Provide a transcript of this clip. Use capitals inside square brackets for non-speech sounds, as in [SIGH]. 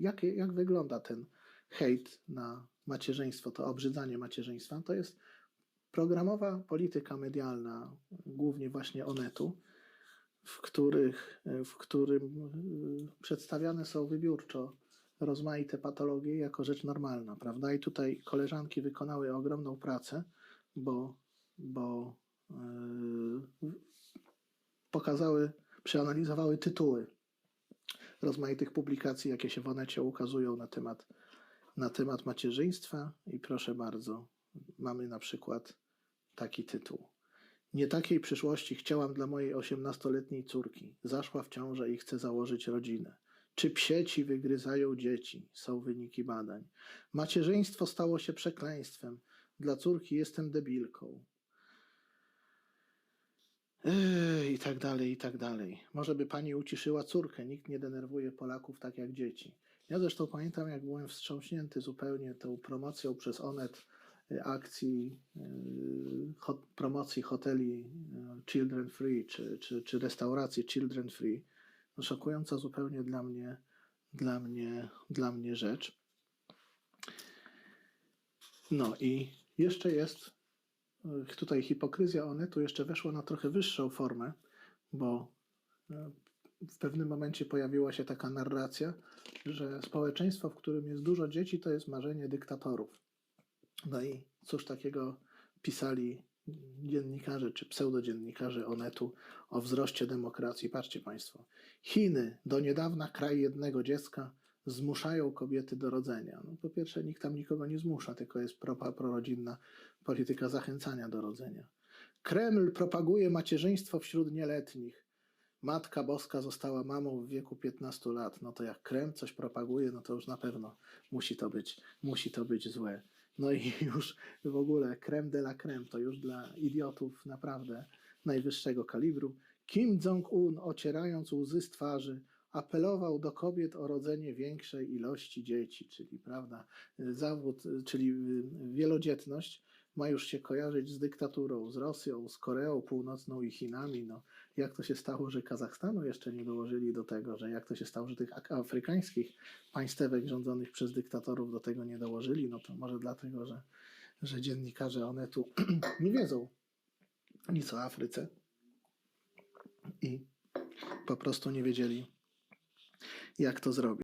jak, jak wygląda ten hejt na macierzyństwo, to obrzydzanie macierzyństwa, to jest programowa polityka medialna, głównie właśnie Onetu, w, których, w którym y, przedstawiane są wybiórczo rozmaite patologie jako rzecz normalna, prawda? I tutaj koleżanki wykonały ogromną pracę, bo, bo yy, pokazały, przeanalizowały tytuły rozmaitych publikacji, jakie się w Onecie ukazują na temat, na temat macierzyństwa. I proszę bardzo, mamy na przykład taki tytuł. Nie takiej przyszłości chciałam dla mojej osiemnastoletniej córki. Zaszła w ciążę i chce założyć rodzinę. Czy psieci wygryzają dzieci? Są wyniki badań. Macierzyństwo stało się przekleństwem. Dla córki jestem debilką. I tak dalej, i tak dalej. Może by pani uciszyła córkę. Nikt nie denerwuje Polaków tak jak dzieci. Ja zresztą pamiętam, jak byłem wstrząśnięty zupełnie tą promocją przez Onet y, akcji y, promocji hoteli y, Children Free czy, czy, czy restauracji Children Free. No, szokująca zupełnie dla mnie, dla mnie, dla mnie rzecz. No i jeszcze jest tutaj hipokryzja Onetu jeszcze weszła na trochę wyższą formę, bo y, w pewnym momencie pojawiła się taka narracja, że społeczeństwo, w którym jest dużo dzieci, to jest marzenie dyktatorów. No i cóż takiego pisali dziennikarze czy pseudodziennikarze Onetu o wzroście demokracji. Patrzcie Państwo, Chiny, do niedawna kraj jednego dziecka, zmuszają kobiety do rodzenia. No, po pierwsze, nikt tam nikogo nie zmusza, tylko jest pro, prorodzinna polityka zachęcania do rodzenia. Kreml propaguje macierzyństwo wśród nieletnich. Matka Boska została mamą w wieku 15 lat. No to jak Kreml coś propaguje, no to już na pewno musi to być, musi to być złe. No i [LAUGHS] już w ogóle creme de la creme to już dla idiotów naprawdę najwyższego kalibru. Kim Jong-un, ocierając łzy z twarzy, apelował do kobiet o rodzenie większej ilości dzieci, czyli prawda, zawód, czyli wielodzietność ma już się kojarzyć z dyktaturą, z Rosją, z Koreą Północną i Chinami. No, jak to się stało, że Kazachstanu jeszcze nie dołożyli do tego, że jak to się stało, że tych afrykańskich państewek rządzonych przez dyktatorów do tego nie dołożyli, no to może dlatego, że, że dziennikarze one tu [CLEARS THROAT] nie wiedzą nic o Afryce i po prostu nie wiedzieli, jak to zrobić.